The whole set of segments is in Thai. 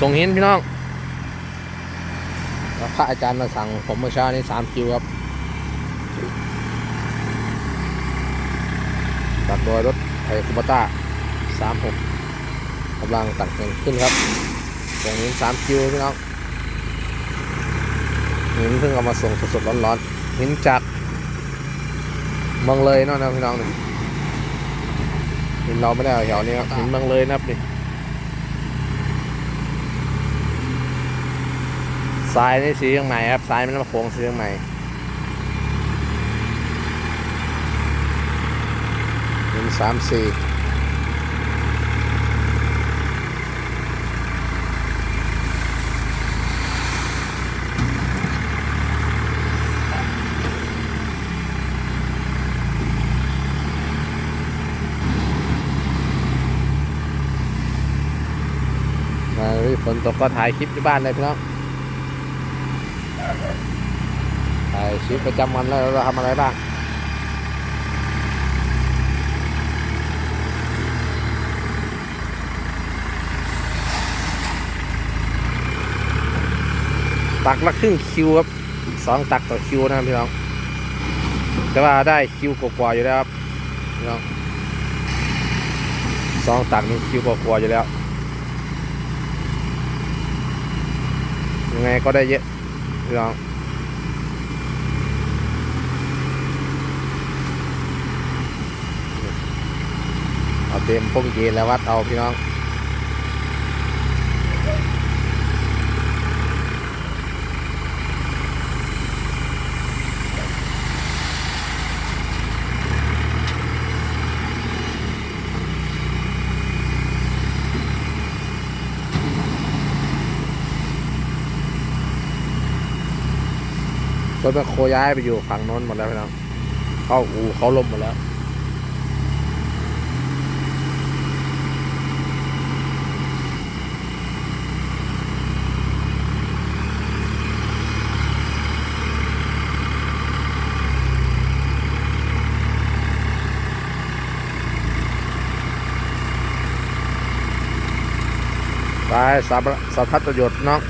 ส่งหินพี่น้องพระอาจารย์มาสั่งผมเมื่อเช้านี้สามคิวครับตัดโดยรถไทยคูปต้าสามหกกำลังตัดเงินขึ้นครับส่งหินสามคิวพี่น้องหินเพิ่งเอามาส่งสดๆร้อนๆหินจากเมืองเลยเนาะนะพี่น้องนี่หินเราไม่ได้เอาแถวนี้ครับหินเมืองเลยนะครับนี่ ทรายนี่สียงใหม่ครับทรายมันมาโค้งสียงใหม่หนึ่งสามสี่มาฝนตกก็ถ่ายคลิปที่บ้านเลยพี่น้อง ถ่ายชีวิตประจำวันแล้วเราทำอะไรบ้างตักละครึ่งคิวครับสองตักต่อคิวนะครับพี่น้องแต่ว่าได้คิวกว่าๆอยู่แล้วครับพี่น้องสองตักนี่คิวกว่าๆอยู่แล้วยังไงก็ได้เยอะ พี่น้องเอาเต็มพวกเกณฑ์แล้ววัดเอาพี่น้อง ร ถแมคโคย้ายไปอยู่ฝั่งโน้นหมดแล้วพี่น้องเข้าอู่เขาลมหมดแล้วไปสาบสาพัดประโยชน์น้อง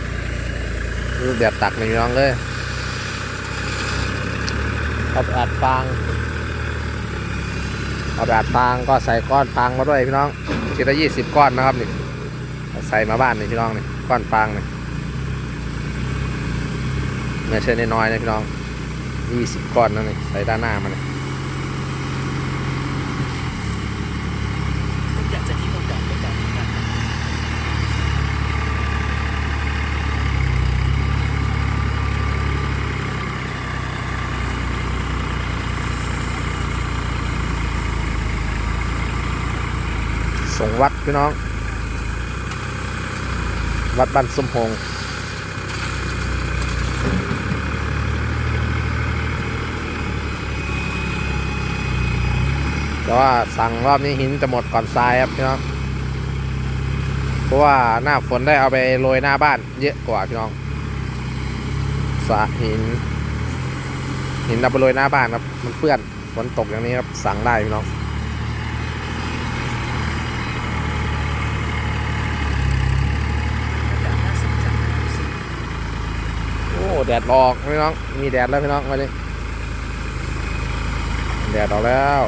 ดูแดดตักนี่น้องเลย เอาไปอัดฟางเอาไปอัดฟางก็ใส่ก้อนฟางมาด้วยพี่น้องทีละยี่สิบก้อนนะครับนี่ใส่มาบ้านนี่พี่น้องนี่ก้อนฟางนี่ไม่ใช่น้อยๆนะพี่น้องยี่สิบก้อนนั่นนี่ใส่ด้านหน้ามันนี่ อยากจะที่ผมบอกไปก่อนนะครับ ส่งวัดพี่น้อง วัดบ้านสมพงษ์แต่ว่าสั่งรอบนี้หินจะหมดก่อนทรายครับพี่น้อง เพราะว่าหน้าฝนได้เอาไปโรยหน้าบ้านเยอะกว่าพี่น้องสะหิน หินเอาไปโรยหน้าบ้านครับ มันเปื้อนฝนตกอย่างนี้ครับสั่งได้พี่น้อง จากห้าสิบจากห้าสิบ โอ้ แดดออกพี่น้อง มีแดดแล้วพี่น้องมาดิแดดออกแล้ว